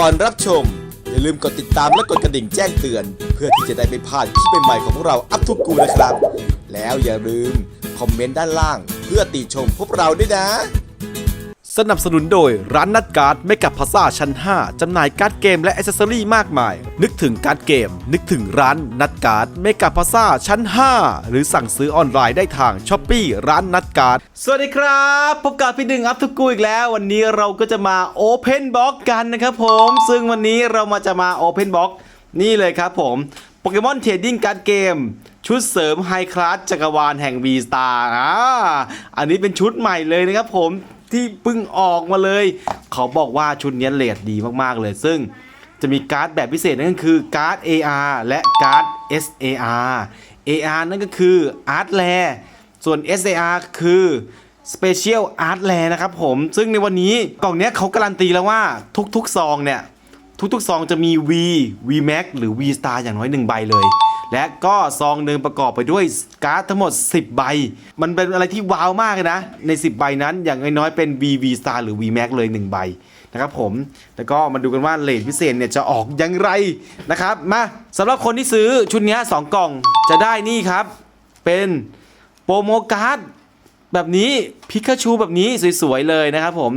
ก่อนรับชม อย่าลืมกดติดตามและกดกระดิ่งแจ้งเตือน เพื่อที่จะได้ไม่พลาดคลิปใหม่ๆของพวกเราอัพทุกกูนะครับ แล้วอย่าลืมคอมเมนต์ด้านล่าง เพื่อติชมพวกเราด้วยนะ สนับสนุนโดยร้านนัดการ์ดไม่กับพาซ่าชั้น 5 จำหน่ายการ์ดเกมและอ c เซสซอรี่มากมาย นึกถึงการ์ดเกม นึกถึงร้านนัดการ์ดไม่กับพาซ่าชั้น 5 หรือสั่งซื้อออนไลน์ได้ทางช้อปปีร้านนัดการ์ดสวัสดีครับพบกับพี่ดึงอัพทุกกูอีกแล้ว วันนี้เราก็จะมา Open Box กันนะครับผมซึ่งวันนี้เรามาจะมา Open Box นี่เลยครับผมโปเกมอนเทรดดิ้งการ์ดเกมชุดเสริมไฮคลาสจักรวาลแห่ง V Star อ่าอันนี้เป็นชุดใหม่เลยนะครับผม ที่เพิ่งออกมาเลย เขาบอกว่าชุดนี้เลทดีมากๆเลย ซึ่งจะมีการ์ดแบบพิเศษนั่นก็คือการ์ด AR และการ์ด SAR AR นั่นก็คือ Art l a ส่วน SAR คือ Special Art l a นะครับผม ซึ่งในวันนี้กล่องนี้เขาการันตีแล้วว่าทุกๆซองเนี่ย ทุกๆซองจะมี V V Max หรือ V Star อย่างน้อย1ใบเลย และก็ซองหนึ่งประกอบไปด้วยการ์ดทั้งหมด 10 ใบ มันเป็นอะไรที่ว้าวมากเลยนะ ใน 10 ใบนั้นอย่างน้อยๆเป็น V V Star หรือ V Max เลย 1 ใบนะครับผม แล้วก็มาดูกันว่าเลทพิเศษเนี่ยจะออกอย่างไรนะครับ มาสำหรับคนที่ซื้อชุดนี้2กล่องจะได้นี่ครับ เป็นโปรโมการ์ดแบบนี้พิกาชูแบบนี้สวยๆเลยนะครับผม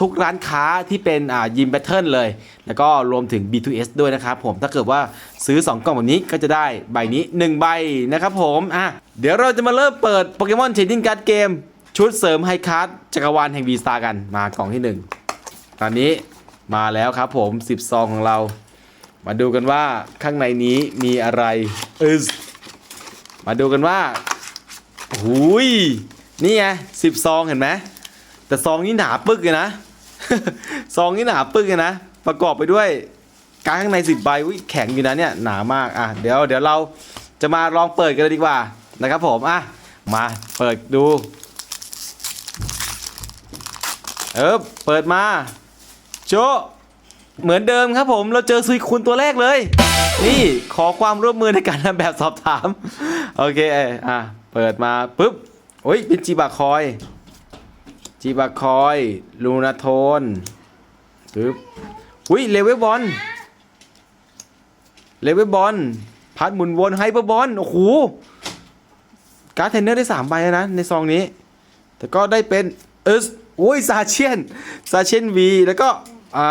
ทุกร้านค้าที่เป็นอ่ายิมแบทเทิลเลย แล้วก็รวมถึง B2S ด้วยนะครับผมถ้าเกิดว่าซื้อ 2 กล่องแบบนี้ก็จะได้ใบนี้ 1 ใบนะครับผมอะเดี๋ยวเราจะมาเริ่มเปิดโปเกมอนเทรดดิ้งการ์ดเกมชุดเสริมไฮคาร์ดจักรวาลแห่ง V Star กันมากล่องที่ 1 ตอนนี้มาแล้วครับผม 10 ซองของเรา มาดูกันว่าข้างในนี้มีอะไรอึสมาดูกันว่าหุยนี่ไงสิบซองเห็นไหมแต่ซองนี้หนาปึกเลยนะ ซองนี้หนาปึกเลยนะ ประกอบไปด้วยกาข้างในสิบใบอุ้ยแข็งอยู่นะเนี่ยหนามากอะเดี๋ยวเดี๋ยวเราจะมาลองเปิดกันเลยดีกว่านะครับผมอะมาเปิดดู เออเปิดมาโจเหมือนเดิมครับผมเราเจอซุยคุณตัวแรกเลย นี่ขอความร่วมมือในการทำแบบสอบถาม โอเคอะเปิดมาปุ๊บโอ้ยเป็นจีบาคอย จีบาคอย ลูนาโทนปึ๊บอุ้ยเลเวลบอลเลเวลบอลพัดหมุนวนไฮเปอร์บอลโอ้โหการ์ดเทนเนอร์ได้สามใบแล้วนะ ในซองนี้ แต่ก็ได้เป็นเอสโอ้ยซาเชียนซาเชียนวีแล้วก็อ่า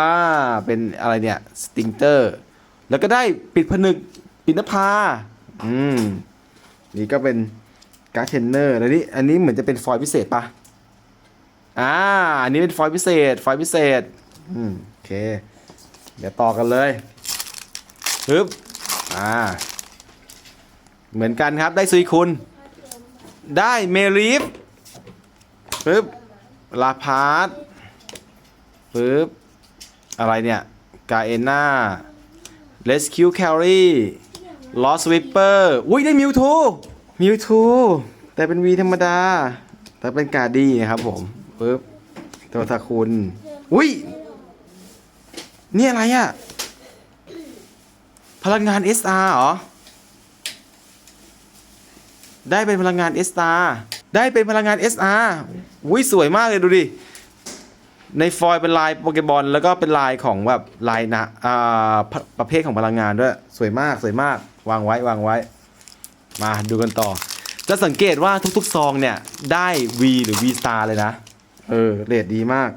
เป็นอะไรเนี่ยสติงเตอร์แล้วก็ได้ปิดผนึกปิดนภาอืมนี่ก็เป็นการ์ดเทนเนอร์แล้วนี่อันนี้เหมือนจะเป็นฟอยล์พิเศษปะ อ่า อันนี้เป็นฟอยล์พิเศษ ฟอยล์พิเศษ อืม โอเค เดี๋ยวต่อกันเลยปึ๊บ อ่า เหมือนกันครับ ได้ซุยคุณ ได้เมลีฟปึ๊บ ลาพาร์ตปึ๊บ อะไรเนี่ยกาเอน่า Rescue Carry Lost Whisper อุ้ยได้มิวทูมิวทูแต่เป็นวีธรรมดา แต่เป็นการดีนะครับผม ปึ๊บตัวทาคุณ อุ้ย นี่อะไรอะพลังงาน SR เหรอ ได้เป็นพลังงาน SR ได้เป็นพลังงาน SR อุ้ยสวยมากเลยดูดิ ในฟอยล์เป็นลายโปเกบอลแล้วก็เป็นลายของแบบลายนะอ่าประประเภทของพลังงานด้วย สวยมากสวยมาก วางไว้วางไว้ มาดูกันต่อ จะสังเกตว่าทุกๆซองเนี่ย ได้ V หรือ V Star เลยนะ เออเรทดีมาก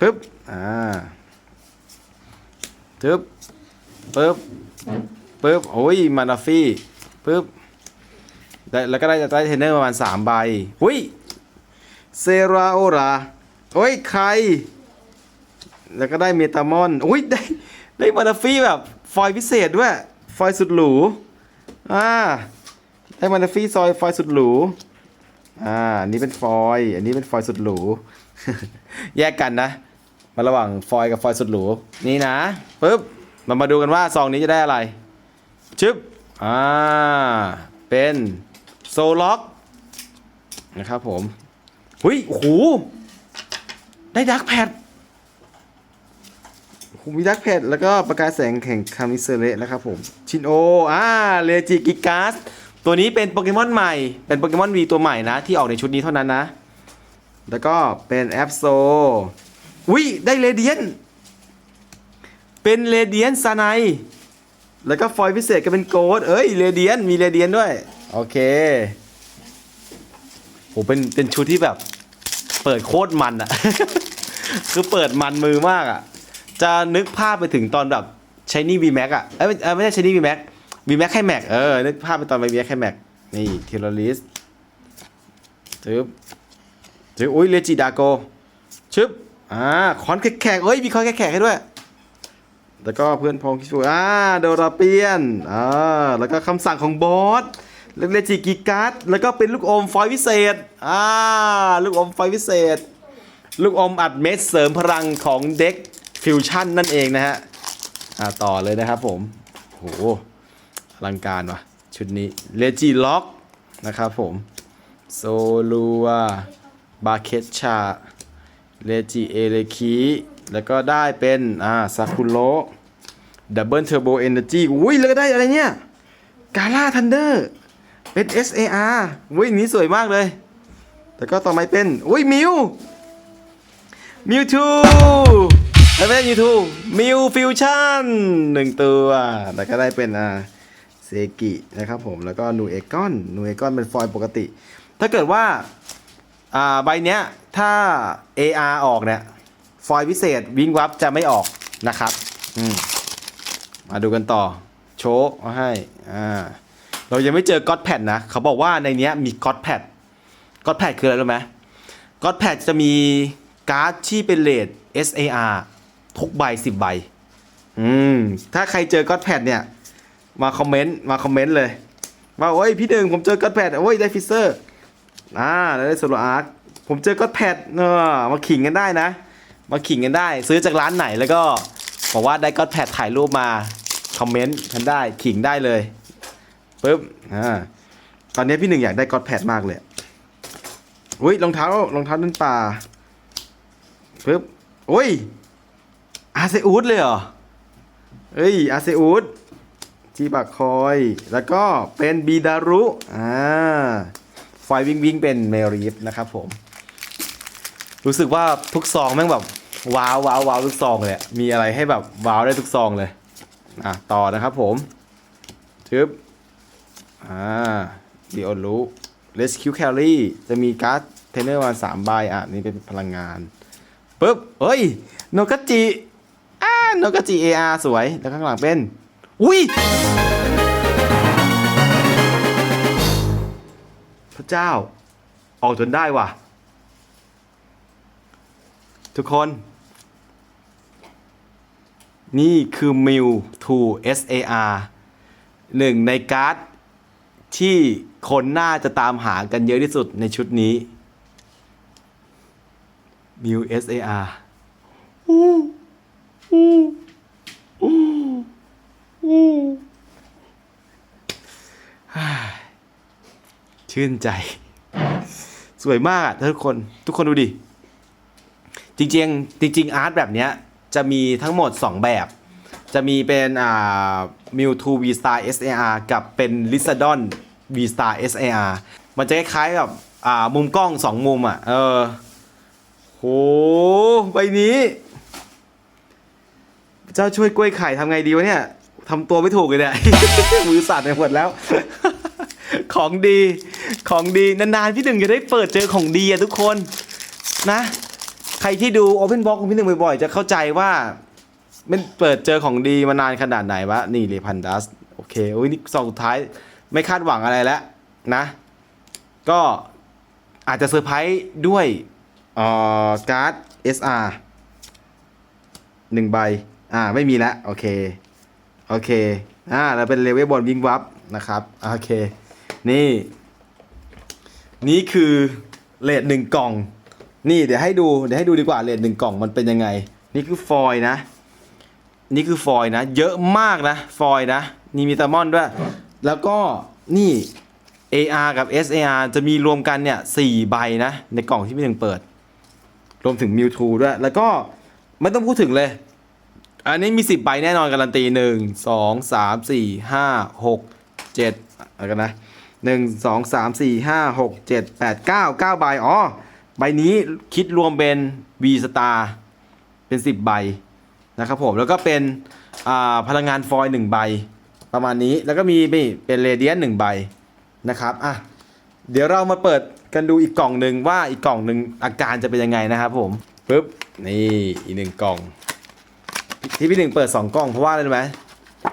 ปึ๊บ อ่าปึ๊บปึ๊บปึ๊บโอ้ยมานาฟี่ปึ๊บได้แล้วก็ได้ได้เทรนเนอร์ประมาณ3ใบอุ้ยเซราโอราโอ้ยใคร แล้วก็ได้เมตามอนโอ้ยได้ได้มานาฟี่แบบฟอยพิเศษด้วย ฟอยสุดหรู อ่า ได้มานาฟี่ซอยฟอยสุดหรู อ่าอันนี้เป็นฟอยล์อันนี้เป็นฟอยล์สุดหรู แยกกันนะ มาระหว่างฟอยล์กับฟอยล์สุดหรู นี่นะปึ๊บเรามาดูกันว่าซองนี้จะได้อะไร ชึบ อ่า เป็นโซล็อกนะครับผมหุยโห ได้ดักแพดมีดักแพดแล้วก็ประกายแสงแข่งคามิเซเระนะครับผม ชินโอ อ่า เลจิกิกาส ตัวนี้เป็นโปเกมอนใหม่ เป็นโปเกมอนวีตัวใหม่นะ ที่ออกในชุดนี้เท่านั้นนะ แล้วก็เป็นแอปโซอุ้ยได้เรเดียน เป็นเรเดียนซาไนแล้วก็ฟอยล์พิเศษก็เป็นโกดเอ้ยเรเดียนมีเรเดียนด้วย โอเคโหเป็นเป็นชุดที่แบบ เปิดโคตรมันอะ คือเปิดมันมือมากอะจะนึกภาพไปถึงตอนแบบใช้นี่ VMAX อะเอ้ยไม่เอ้ยไม่ใช่ใช้นี่ VMAX VMAX ให้ Mac เออ นึกภาพไปตอน VMAX ให้ Mac นี่เทเลลิสจึ๊บจึ๊บอุ้ยเลจิดาโกชึบอ่าคอนแขกๆเอ้ยมีคอนแขกๆให้ด้วย แล้วก็เพื่อนพ้องที่ช่วยอ่าโดราเปียนอ่าแล้วก็คำสั่งของบอสเลจิกิการ์ดแล้วก็เป็นลูกอมฟอยวิเศษอ่าลูกอมฟอยวิเศษ ลูกอมอัดเม็ดเสริมพลังของเด็กฟิวชั่นนั่นเองนะฮะอ่าต่อเลยนะครับผมโห ลังการว่ะ ชุดนี้เลจิล็อกนะครับผมโซลัวบาเคชาเลจิเอเลคีแล้วก็ได้เป็น อ่าซาคุโรดับเบิลเทอร์โบเอเนอร์จีอุ้ยแล้วก็ได้อะไรเนี่ยกา l าทันเดอร์เป็น SAR อุ้ยนี้สวยมากเลย แล้วก็ต่อไปเป็น อุ้ยมิวมิวทูแล้วไม่ใช่มิวทูมิวฟิวชั่นหนึ่งตัว แล้วก็ได้เป็นอ่า กินะครับผมแล้วก็นูเอกอนนูเอกอนเป็นฟอยล์ปกติ ถ้าเกิดว่าอ่าใบเนี้ยถ้า AR ออกเนี่ยฟอยล์พิเศษวิงวับจะไม่ออกนะครับอืมมาดูกันต่อ โชว์มาให้อ่าเรายังไม่เจอก็อดแพดนะ เขาบอกว่าในเนี้ยมีก็อดแพดก็อดแพดคืออะไรรู้ไหมก็อดแพดจะมีการ์ดที่เป็นเลท SAR ทุกใบ10ใบ อืม ถ้าใครเจอก็อดแพดเนี่ย มาคอมเมนต์มาคอมเมนต์เลยว่าโอ้ยพี่หนึ่งผมเจอก็อดแพดโอ้ยได้ฟิเซอร์อ่าแล้วได้โซโลอาร์คผมเจอก็อดแพดเนอะมาขิงกันได้นะ มาขิงกันได้ ซื้อจากร้านไหนแล้วก็บอกว่าได้ก็อดแพดถ่ายรูปมาคอมเมนต์กันได้ขิงได้เลยปึ๊บอ่าตอนนี้พี่หนึ่งอยากได้ก็อดแพดมากเลยอุ้ยรองเท้ารองเท้าเดินป่าปึ๊บโอ้ยอาเซอูดเลยเหรอเอ้ยอาเซอูดีบักคอย แล้วก็เป็นบีดารุอ่าไฟวิ่งวิ่งเป็นเมรีฟนะครับผม รู้สึกว่าทุกซองแม่งแบบว้าวว้าวว้าวทุกซองเลยมีอะไรให้แบบว้าวได้ทุกซองเลย อะต่อนะครับผมทึบอ่าดี๋ยวรู้ Rescue Carry จะมีการ์ดเทนเนอร์มาสามใบอะ นี่เป็นพลังงานปุ๊บเฮ้ย โนกาจิอ่าโนกาจิ AR สวย แล้วข้างหลังเป็น อุ้ยพระเจ้า ออกจนได้ว่ะ ทุกคน นี่คือมิว2 SAR หนึ่งในการ์ดที่คนน่าจะตามหากันเยอะที่สุดในชุดนี้มิว SAR อู้อู้อู้ อชื่นใจ สวยมากอะทุกคน ทุกคนดูดิ จริงๆ จริง ๆ อาร์ตแบบเนี้ย จะมีทั้งหมด 2 แบบ จะมีเป็นอ่า Mewtwo V Star SAR กับเป็น l i s a d o n V Star SAR มันจะคล้ายๆกับอ่ามุมกล้อง 2 มุมอะ เออโหใบนี้ เจ้าช่วยกล้วยไข่ทำไงดีวะเนี่ย ทำตัวไม่ถูกเลยเนี่ย มือสั่นไปหมดแล้ว ของดีของดีนานๆพี่หนึ่งจะได้เปิดเจอของดีอะทุกคนนะ ใครที่ดู Open Box ของพี่หนึ่งบ่อยๆ จะเข้าใจว่า มันเปิดเจอของดีมานานขนาดไหนวะ นี่เลยพันดัสโอเคโอ้ยนี่ซองสุดท้ายไม่คาดหวังอะไรแล้วนะ ก็อาจจะเซอร์ไพรส์ด้วยเอ่อการ์ด SR หนึ่งใบ อ่า ไม่มีแล้ว โอเค โอเค อ่าแล้วเป็นเลเวลบอลวิงวับนะครับโอเค นี่ นี่คือเลทหนึ่งกล่อง นี่เดี๋ยวให้ดู เดี๋ยวให้ดูดีกว่าเลทหนึ่งกล่องมันเป็นยังไง นี่คือฟอยล์นะ นี่คือฟอยล์นะ เยอะมากนะ ฟอยล์นะ นี่มีตามอนด้วย แล้วก็นี่ AR กับ SAR จะมีรวมกันเนี่ยสี่ใบนะ ในกล่องที่พี่หนึ่งเปิด รวมถึง Mewtwo ด้วย แล้วก็ไม่ต้องพูดถึงเลย อันนี้มี10ใบแน่นอนการันตี1 2 3 4 5 6 7อะไรกันนะ1 2 3 4 5 6 7 8 9 9ใบอ๋อใบนี้คิดรวมเป็น V Star เป็น10ใบนะครับผมแล้วก็เป็นพลังงานฟอยล์หนึ่งใบประมาณนี้แล้วก็มีนี่เป็นเรเดียนหนึ่งใบนะครับอะเดี๋ยวเรามาเปิดกันดูอีกกล่องหนึ่งว่าอีกกล่องหนึ่งอาการจะเป็นยังไงนะครับผมปึ๊บนี่อีกหนึ่งกล่อง ที่พี่หนึ่งเปิดสองกล่องเพราะว่าอะไรรู้ไหม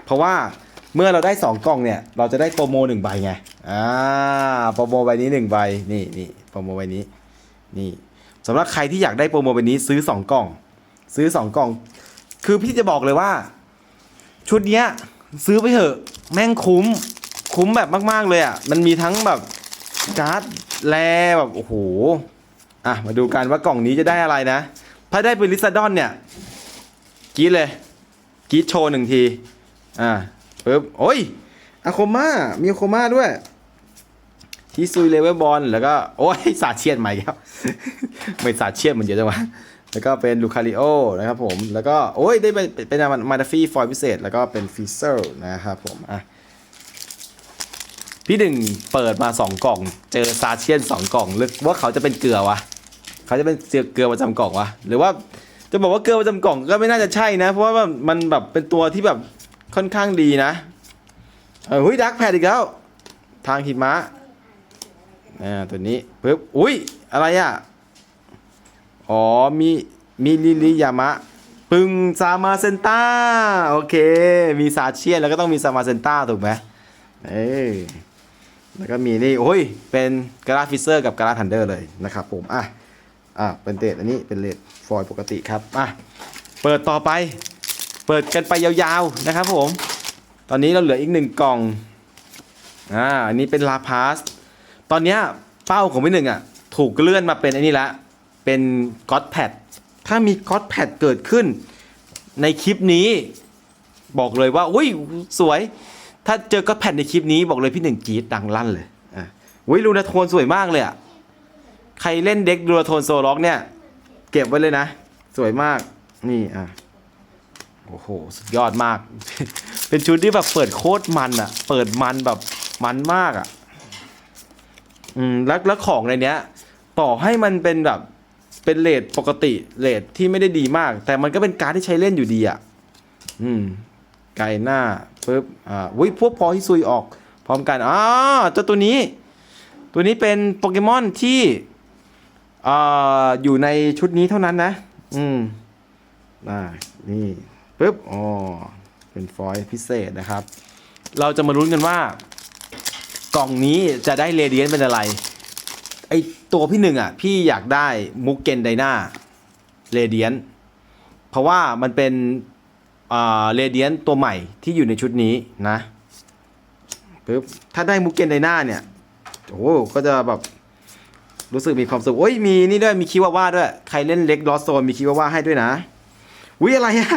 เพราะว่าเมื่อเราได้สองกล่องเนี่ย เราจะได้โปรโมหนึ่งใบไงอ่าโปรโมใบนี้หนึ่งใบนี่นี่โปรโมใบนี้นี่สำหรับใครที่อยากได้โปรโมใบนี้ซื้อสองกล่อง ซื้อสองกล่อง คือพี่จะบอกเลยว่า ชุดเนี้ยซื้อไปเถอะแม่งคุ้มคุ้มแบบมาก ๆ เลยอะ มันมีทั้งแบบการ์ดแลแบบโอ้โห อะ มาดูกันว่ากล่องนี้จะได้อะไรนะ ถ้าได้เป็นลิซาดอนเนี่ย รีดเลยกรีดโชว์หนึ่งที อ่าปึ๊บโอ้ยอะโคมามีอะโคมาด้วย ที่ซุยเลเวลบอลแล้วก็โอ้ยสาดเชียนใหม่ครับ ไม่สาดเชียนเหมือนเยอะจังวะแล้วก็เป็นลูคาริโอนะครับผม แล้วก็โอ้ยได้เป็นเป็นมาดาฟี่ฟอยพิเศษ แล้วก็เป็นฟิเซอร์นะครับผมอะพี่หนึ่งเปิดมาสองกล่อง เจอซาเชียนสองกล่องหรือว่าเขาจะเป็นเกลือวะ เขาจะเป็นเกลือประจำกล่องวะ หรือว่า จะบอกว่าเกลือประจำกล่องก็ไม่น่าจะใช่นะ เพราะว่ามันแบบเป็นตัวที่แบบค่อนข้างดีนะ เออหุ้ยดักแพดอีกแล้ว ทางหิมะอ่าตัวนี้ปึ๊บอุ้ยอะไรอะ อ๋อมีมีลิลิยามะ ปึงซามาเซนต้าโอเค มีซาเชียนแล้วก็ต้องมีซามาเซนต้าถูกไหมเอ้แล้วก็มีนี่โอ้ยเป็นกราฟิเซอร์กับกราทันเดอร์เลยนะครับผมอะ อะเป็นเดทอันนี้เป็นเลดฟอยล์ปกติครับอะเปิดต่อไป เปิดกันไปยาวๆนะครับผม ตอนนี้เราเหลืออีกหนึ่งกล่องอ่าอันนี้เป็นลาพาสตอนเนี้ยเป้าของพี่หนึ่งอะถูกเลื่อนมาเป็นอ้นี่ละเป็นก็อดแพดถ้ามีก็อดแพดเกิดขึ้น ในคลิปนี้ บอกเลยว่าอุ้ยสวย ถ้าเจอก็อดแพดในคลิปนี้บอกเลยพี่หนึ่งกรีดดังลั่นเลยอะอุ้ยลูนาโทนสวยมากเลยอะ ใครเล่นเด็กลูนาโทนโซล็อกเนี่ย เก็บไว้เลยนะ สวยมากนี่อะโอ้โห สุดยอดมาก เป็นชุดที่แบบเปิดโคตรมันอะ เปิดมันแบบมันมากอะ อืม แล้วแล้วของในเนี้ย ต่อให้มันเป็นแบบ เป็นเลทปกติเลทที่ไม่ได้ดีมาก แต่มันก็เป็นการที่ใช้เล่นอยู่ดีอะ อืม ไกลหน้าปึ๊บ อ่าวิพวกพอที่ซุยออก พร้อมกันอ่าเจ้าตัวนี้ ตัวนี้เป็นโปเกมอนที่ ออยู่ในชุดนี้เท่านั้นนะ อืมอ่านี่ปึ๊บอ๋อเป็นฟอยล์พิเศษนะครับ เราจะมาลุ้นกันว่า กล่องนี้จะได้เรเดียนเป็นอะไรไอตัวพี่หนึ่งอะ พี่อยากได้มุกเกนไดนาเรเดียนเพราะว่ามันเป็นเรเดียนตัวใหม่ที่อยู่ในชุดนี้นะปึ๊บถ้าได้มุกเกนไดนาเนี่ยโอ้โหก็จะแบบ รู้สึกมีความสุขโอ้ยมีนี่ด้วยมีคิวาว่าด้วย ใครเล่นเล็กลอสโซนมีคิวาว่าให้ด้วยนะวิอะไรอะ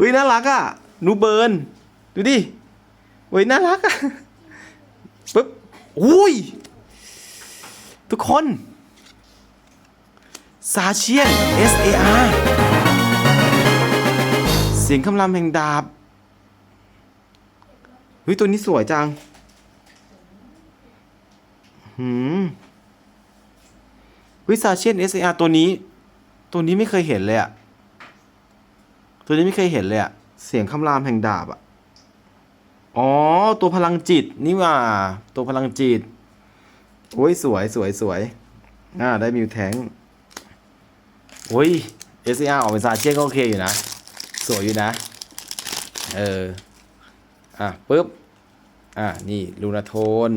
วิน่ารักอะนูเบิร์นดูดิวิน่ารักอะปึ๊บอุ้ยทุกคนซาเชียน S A R เสียงคำรามแห่งดาบเฮ้ยตัวนี้สวยจังหืม วิซาเชียน S A R ตัวนี้ ตัวนี้ไม่เคยเห็นเลยอะตัวนี้ไม่เคยเห็นเลยอะเสียงคำรามแห่งดาบอะอ๋อ ตัวพลังจิตนี่ว่า ตัวพลังจิต โอ้ย สวยสวยสวยอ่าได้มิวแทงโอ้ย S R ออกเป็นซาเชียนก็โอเคอยู่นะ สวยอยู่นะ เออ อะปึ๊บ อะ นี่ลูนาโทน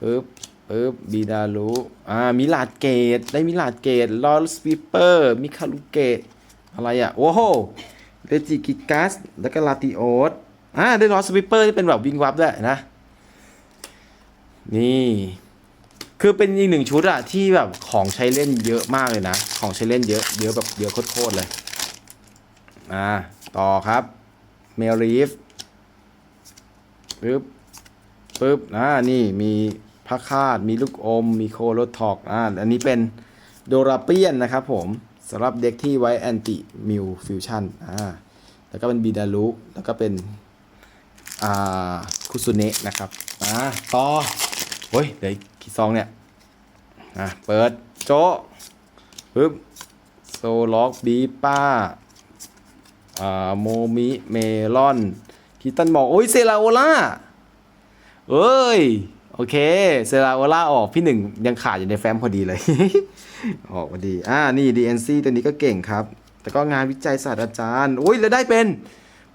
ปึ๊บ ปึ๊บบีดารุอ่ามิลาดเกต ได้มิลาดเกตลอสปีเปอร์มิคาลุเกต อะไรอะ โอ้โหเรจิกิกัส แล้วก็ลาติโอสอ่าได้ลอสวิปเปอร์ที่เป็นแบบวิงวับด้วยนะ นี่ คือเป็นอีกหนึ่งชุดอะที่แบบของใช้เล่นเยอะมากเลยนะ ของใช้เล่นเยอะเยอะแบบเยอะโคตรเลย อ่า ต่อครับเมรีฟปึ๊บปึ๊บอ่านี่มี พระคาดมีลูกอม มีโคโรทอกอ่าอันนี้เป็นโดราเปียนนะครับผมสำหรับเด็กที่ไว้แอนติมิวฟิวชั่นอ่าแล้วก็เป็นบีดารุแล้วก็เป็นอ่าคุซุเนะนะครับอ่าต่อโอ้ยเดี๋ยวอีกกี่ซองเนี่ยอะเปิดโจะปึ๊บโซล็อกบีป้าอ่าโมมิเมลอนคิตันบอกโอ้ยเซราโอล่าเอ้ย โอเค เซราโอล่าออกพี่หนึ่งยังขาดอยู่ในแฟ้มพอดีเลย ออกพอดี อ่า นี่ DNC ตัวนี้ก็เก่งครับ แต่ก็งานวิจัยศาสตราจารย์โอ้ย แล้วได้เป็น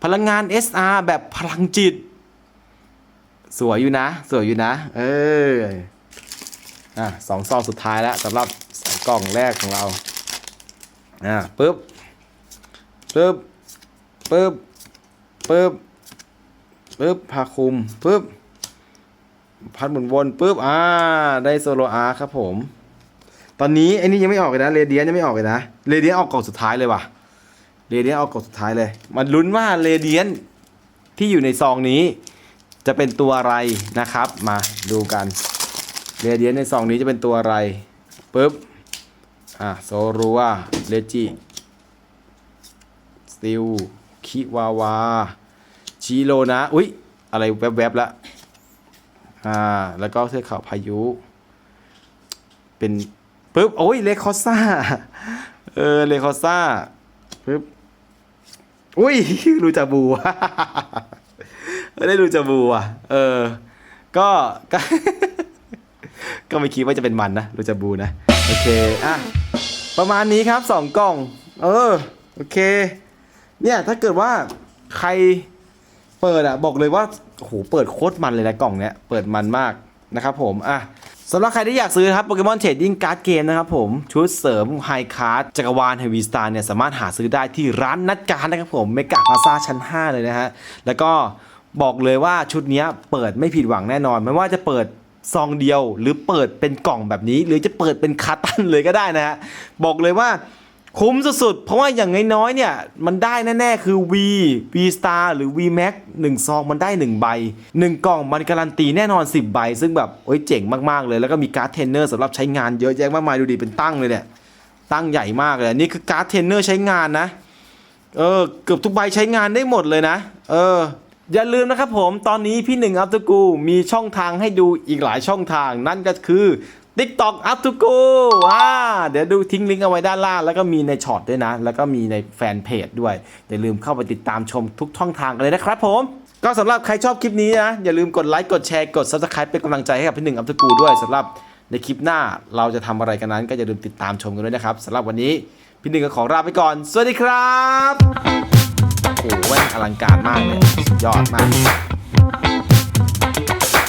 พลังงาน SR แบบพลังจิต สวยอยู่นะ สวยอยู่นะ เออ อะสองซองสุดท้ายแล้วสำหรับสองกล่องแรกของเรา อ่าปึ๊บปึ๊บปึ๊บปึ๊บปึ๊บพาคุมปึ๊บ พัดหมุนวนปึ๊บอ่าได้โซโลอาร์ครับผม ตอนนี้ไอ้นี่ยังไม่ออกเลยนะเรเดียนยังไม่ออกเลยนะเรเดียนออกกล่องสุดท้ายเลยว่ะเรเดียนออกกล่องสุดท้ายเลย มันลุ้นว่าเรเดียนที่อยู่ในซองนี้ จะเป็นตัวอะไรนะครับ มาดูกันเรเดียนในซองนี้จะเป็นตัวอะไรปึ๊บอะโซรัวเลจิสติลคิวาวาชิโรนะ อุ๊ย อะไรแวบๆและ อ่า แล้วก็เทือกเขาพายุ เป็นปึ๊บ โอ้ยเลคอซ่า เออ เลคอซ่าปึ๊บ อุ้ย รูจาบูได้รูจาบูอะ เออ ก็ก็ ก็ไม่คิดว่าจะเป็นมันนะ รูจาบูนะ โอเค อะ ประมาณนี้ครับสองกล่อง เออ โอเค เนี่ย ถ้าเกิดว่าใครเปิดอะบอกเลยว่า โอ้โหเปิดโคตรมันเลยนะกล่องเนี้ยเปิดมันมากนะครับผมอะสำหรับใครที่อยากซื้อครับโปเกมอนเทรดดิ้งการ์ดเกมนะครับผมชุดเสริมไฮคาร์ดจักรวาลเฮวีสตาร์เนี่ยสามารถหาซื้อได้ที่ร้านนัดการนะครับผมเมกะพาซาชั้น 5 เลยนะฮะแล้วก็บอกเลยว่าชุดเนี้ยเปิดไม่ผิดหวังแน่นอน ไม่ว่าจะเปิดซองเดียว หรือเปิดเป็นกล่องแบบนี้ หรือจะเปิดเป็นคาร์ตันเลยก็ได้นะฮะบอกเลยว่า คุ้มสุดๆ เพราะว่าอย่างน้อยๆ เนี่ย มันได้แน่ๆ คือ V V Star หรือ V Max 1 ซองมันได้ 1 ใบ 1 กล่องมันการันตีแน่นอน 10 ใบ ซึ่งแบบโอ้ยเจ๋งมากๆ เลย แล้วก็มีการ์ดเทนเนอร์สำหรับใช้งานเยอะแยะมากมายดูดิเป็นตั้งเลยเนี่ย ตั้งใหญ่มากเลย นี่คือการ์ดเทนเนอร์ใช้งานนะ เออ เกือบทุกใบใช้งานได้หมดเลยนะ เออ อย่าลืมนะครับผม ตอนนี้พี่หนึ่งอัพตูกูมีช่องทางให้ดูอีกหลายช่องทาง นั่นก็คือ TikTok up to go อ่าเดี๋ยวดูทิ้งลิงก์เอาไว้ด้านล่าง แล้วก็มีในช็อตด้วยนะ แล้วก็มีในแฟนเพจด้วย อย่าลืมเข้าไปติดตามชมทุกช่องทางกันเลยนะครับผม ก็สำหรับใครชอบคลิปนี้นะ อย่าลืมกดไลค์กดแชร์กด subscribe เป็นกำลังใจให้กับพี่หนึ่งอัพ to go ด้วยสำหรับในคลิปหน้าเราจะทำอะไรกันนั้น ก็อย่าลืมติดตามชมกันด้วยนะครับสำหรับวันนี้พี่หนึ่งก็ขอลาไปก่อน สวัสดีครับโอ้โหแม่งอลังการมากเลยสุดยอดมาก